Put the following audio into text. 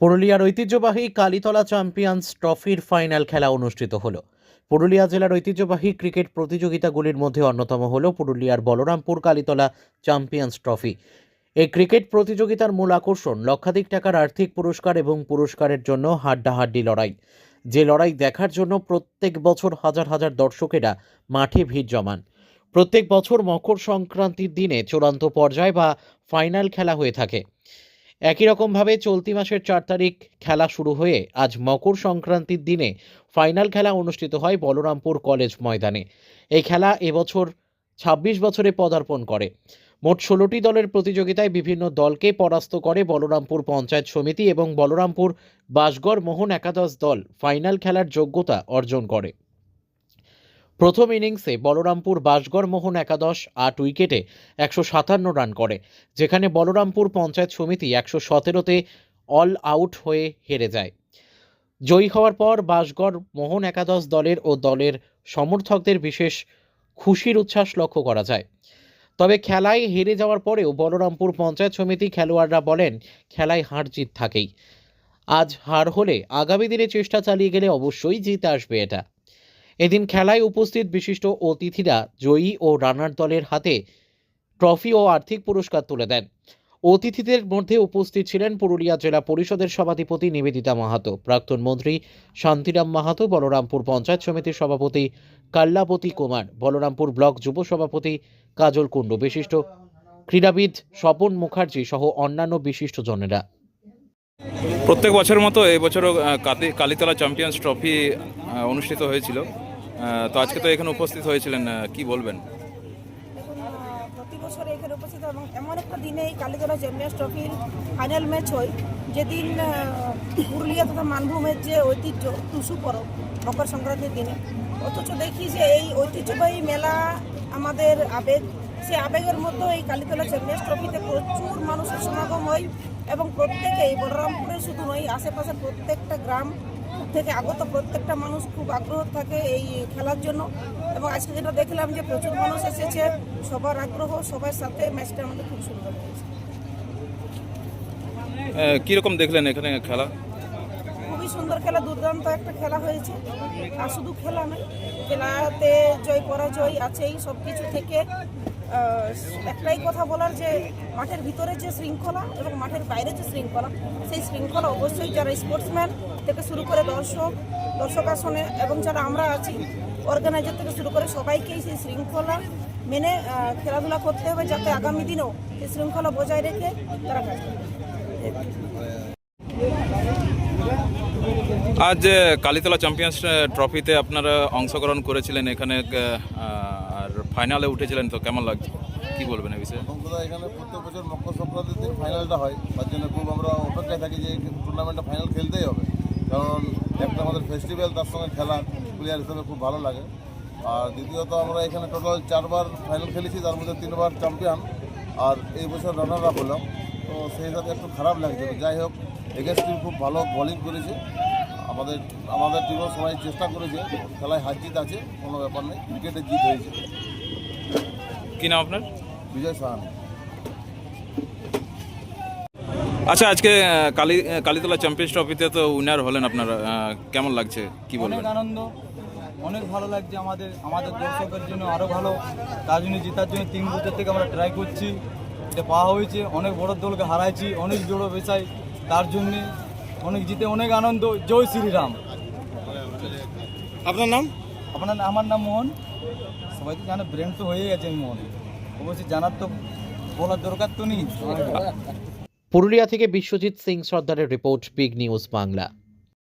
পুরুলিয়ার ঐতিহ্যবাহী কালীতলা চ্যাম্পিয়ন্স ট্রফির ফাইনাল খেলা অনুষ্ঠিত হলো। পুরুলিয়া জেলার ঐতিহ্যবাহী ক্রিকেট প্রতিযোগিতাগুলির মধ্যে অন্যতম হল পুরুলিয়ার বলরামপুর কালীতলা চ্যাম্পিয়ন্স ট্রফি। এই ক্রিকেট প্রতিযোগিতার মূল আকর্ষণ লক্ষাধিক টাকার আর্থিক পুরস্কার এবং পুরস্কারের জন্য হাড্ডাহাড্ডি লড়াই। যে লড়াই দেখার জন্য প্রত্যেক বছর হাজার হাজার দর্শকেরা মাঠে ভিড় জমান। প্রত্যেক বছর মকর সংক্রান্তির দিনে চূড়ান্ত পর্যায় বা ফাইনাল খেলা হয়ে থাকে। একই রকমভাবে চলতি মাসের চার তারিখ খেলা শুরু হয়ে আজ মকর সংক্রান্তির দিনে ফাইনাল খেলা অনুষ্ঠিত হয় বলরামপুর কলেজ ময়দানে। এই খেলা এবছর ছাব্বিশ বছরে পদার্পণ করে। মোট ষোলোটি দলের প্রতিযোগিতায় বিভিন্ন দলকে পরাস্ত করে বলরামপুর পঞ্চায়েত সমিতি এবং বলরামপুর বাসগড় মোহন একাদশ দল ফাইনাল খেলার যোগ্যতা অর্জন করে। প্রথম ইনিংসে বলরামপুর বাসগড় মোহন একাদশ আট উইকেটে একশো সাতান্ন রান করে, যেখানে বলরামপুর পঞ্চায়েত সমিতি একশো সতেরোতে অল আউট হয়ে হেরে যায়। জয়ী হওয়ার পর বাসগড় মোহন একাদশ দলের ও দলের সমর্থকদের বিশেষ খুশির উচ্ছ্বাস লক্ষ্য করা যায়। তবে খেলায় হেরে যাওয়ার পরেও বলরামপুর পঞ্চায়েত সমিতি খেলোয়াড়রা বলেন, খেলায় হার জিত থাকেই। আজ হার হলে আগামী দিনে চেষ্টা চালিয়ে গেলে অবশ্যই জিত আসবে এটা। এদিন খেলায় উপস্থিত বিশিষ্ট অতিথিরা জয়ী ও রানার দলের হাতে ট্রফি ও আর্থিক পুরস্কার তুলে দেন। অতিথিদের মধ্যে উপস্থিত ছিলেন পুরুলিয়া জেলা পরিষদের সভাধিপতি নিবেদিতা মাহাতো, প্রাক্তন মন্ত্রী শান্তিরাম মাহাতো, বলরামপুর পঞ্চায়েত সমিতির সভাপতি কাল্লাপতি কুমার, বলরামপুর ব্লক যুব সভাপতি কাজল কুণ্ডু, বিশিষ্ট ক্রীড়াবিদ স্বপন মুখার্জি সহ অন্যান্য বিশিষ্টজনেরা প্রত্যেক বছরের মতো এবছরও বছরও কালীতলা চ্যাম্পিয়ন্স ট্রফি অনুষ্ঠিত হয়েছিল। তো আজকে তো এখানে উপস্থিত হয়েছিলেন কি বলবেন? প্রতি বছর এখানে উপস্থিত এবং এমন একটা দিনে এই কালীতলা চ্যাম্পিয়ন্স ট্রফির ফাইনাল ম্যাচ হয়, যেদিন পুরুলিয়া তথা মানভূমের যে ঐতিহ্য, টুসু পরব, মকর সংক্রান্তির দিনে। অথচ দেখি যে এই ঐতিহ্যবাহী মেলা আমাদের আবেগ সেই আবেগের মধ্যে এই কালীতলা চ্যাম্পিয়ন্স ট্রফিতে প্রচুর মানুষের সমাগম হয় এবং প্রত্যেকেই বলরামপুরে শুধু নয় আশেপাশের প্রত্যেকটা গ্রাম থেকে আগত প্রত্যেকটা মানুষ খুব আগ্রহ থাকে এই খেলার জন্য। এবং আজকে যেটা দেখলাম যে প্রচুর মানুষ এসেছে সবার আগ্রহ সবার সাথে ম্যাচটা আমাদের খুব সুন্দর হয়েছে। আহ, কীরকম দেখলেন এখানে খেলা? খুবই সুন্দর খেলা দুর্দান্ত একটা খেলা হয়েছে। আর শুধু খেলা নয় খেলাতে জয় পরাজয় আছেই সব কিছু থেকে। একটাই কথা বলার যে মাঠের ভিতরে যে শৃঙ্খলা এবং মাঠের বাইরে যে শৃঙ্খলা, সেই শৃঙ্খলা অবশ্যই যারা স্পোর্টসম্যান থেকে শুরু করে দর্শক দর্শক আসনে এবং যারা আমরা আছি অর্গানাইজার থেকে শুরু করে সবাইকেই সেই শৃঙ্খলা মেনে খেলাধুলা করতে হবে যাতে আগামী দিনেও সেই শৃঙ্খলা বজায় রেখে তারা কাজ আজ কালীতলা চ্যাম্পিয়ন্স ট্রফিতে আপনারা অংশগ্রহণ করেছিলেন এখানে ফাইনালে উঠেছিলেন তো, কেমন লাগছে? কি বলবেন এই বিষয়ে? সম্প্রদায় এখানে প্রত্যেক বছর মকর সংক্রান্তির দিন ফাইনালটা হয়, তার জন্য খুব আমরা অপেক্ষায় থাকি যে টুর্নামেন্টটা ফাইনাল খেলতেই হবে। কারণ একটা আমাদের ফেস্টিভ্যাল তার সঙ্গে খেলা প্লেয়ার হিসেবে খুব ভালো লাগে। আর দ্বিতীয়ত আমরা এখানে টোটাল চারবার ফাইনাল খেলেছি, তার মধ্যে তিনবার চ্যাম্পিয়ন আর এই বছর রানার আপ হলাম। তো সেই হিসাবে একটু খারাপ লাগছে। যাই হোক এগেন্স্ট টিম খুব ভালো বোলিং করেছে। আমাদের আমাদের টিমও সবাই চেষ্টা করেছে। খেলায় হার জিত আছে, কোনো ব্যাপার নেই। ক্রিকেটে জিত হয়েছে। কি নাম আপনার? বিজয় সাহানি। আচ্ছা আজকে কালী কালীতলা চ্যাম্পিয়ন্স ট্রফিতে তো উইনার হলেন আপনারা কেমন লাগছে? কি অনেক বলবেন আনন্দ অনেক ভালো লাগছে আমাদের আমাদের দর্শকের জন্য আরও ভালো। তার জন্য জেতার জন্য তিন বছর থেকে আমরা ট্রাই করছি। এটা পাওয়া হয়েছে অনেক বড় দলকে হারাইছি অনেক জোড়ো বেসাই তার জন্যে অনেক জিতে অনেক আনন্দ। জয় শ্রীরাম। আপনার নাম? আপনার আমার নাম মোহন। সবাই তো জানে ব্রেন তো হয়ে গেছে মনে অবশ্যই জানার তো বলার দরকার তো নেই। পুরুলিয়া থেকে বিশ্বজিৎ সিং সর্দারের রিপোর্ট, বিগ নিউজ বাংলা।